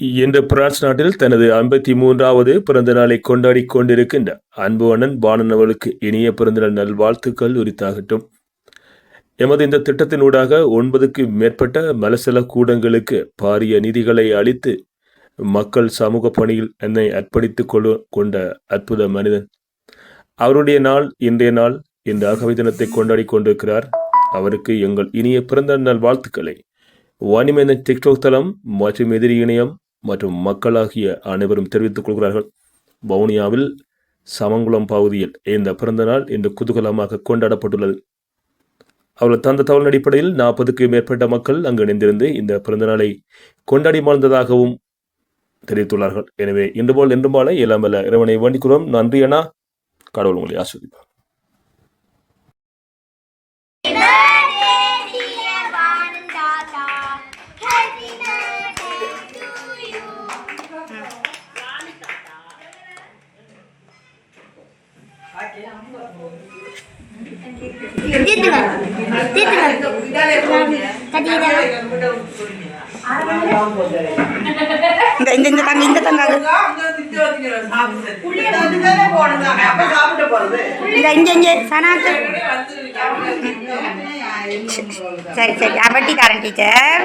இன்று பிரான்ஸ் நாட்டில் தனது ஐம்பத்தி மூன்றாவது பிறந்த நாளை கொண்டாடி கொண்டிருக்கின்ற அன்பு அண்ணன் பாணன் அவளுக்கு இனிய பிறந்தநாள் நல்வாழ்த்துக்கள் உரித்தாகட்டும். எமது இந்த திட்டத்தினூடாக ஒன்பதுக்கு மேற்பட்ட மலசல கூடங்களுக்கு பாரிய நிதிகளை அளித்து மக்கள் சமூக பணியில் என்னை அர்ப்பணித்துக் கொள்ள கொண்ட அற்புத மனிதன். அவருடைய நாள் இன்றைய நாள் இந்த அகவை தினத்தை கொண்டாடி கொண்டிருக்கிறார். அவருக்கு எங்கள் இனிய பிறந்த நாள் வாழ்த்துக்களை. வாணிமேந்தன் டிக்டாக் தளம் மற்றும் எதிரி இணையம் மற்றும் மக்களாகிய அனைவரும் தெரிவித்துக் கொள்கிறார்கள். வவுனியாவில் சமங்குளம் பகுதியில் இந்த பிறந்த நாள் இன்று குதூகலமாக கொண்டாடப்பட்டுள்ளது. அவர்கள் தந்த தகவலின் அடிப்படையில் நாற்பதுக்கு மேற்பட்ட மக்கள் அங்கு இணைந்திருந்து இந்த பிறந்த நாளை கொண்டாடி மாழ்ந்ததாகவும் தெரிவித்துள்ளார்கள். எனவே இன்று போல் இன்று போல இளமல இறைவனை வேண்டிக்கிறோம் நன்றி அண்ணா. கடவுள் உங்களை ஆஸ்வதிப்பார் இந்த இந்த இந்த தங்க இந்த தங்க இந்த இங்க இங்க சனாக்கு சரி சரி அவட்டி தரேன் டீச்சர்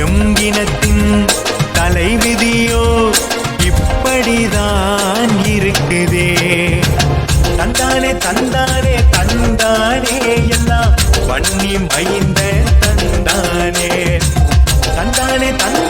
எங்கினத்தின் தலைவிதியோ இப்படிதான் இருக்குதே. தந்தானே தந்தானே தந்தானே எல்லாம் பண்ணி மைந்த தந்தானே. தந்தானே தந்தானே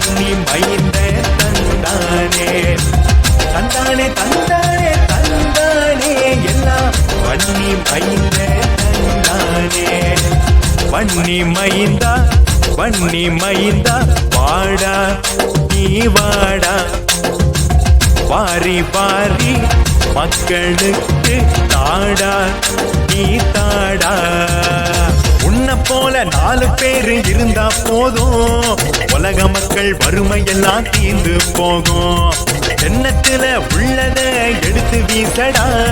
தண்ணி மைந்த தந்தானே தந்தானே தந்தானே தந்தானே எல்லாம் பண்ணி மைந்த தந்தானே பண்ணி மைந்தா பண்ணி மைந்தா வாடா நீ வாடா. வாரி வாரி மக்களுக்கு தாடா நீ தாடா. உன்னை போல நாலு பேரு இருந்தா போதும். உலக மக்கள் வறுமையெல்லாம் தீர்ந்து போகும். எண்ணத்துல உள்ளத எடுத்து வீசடா.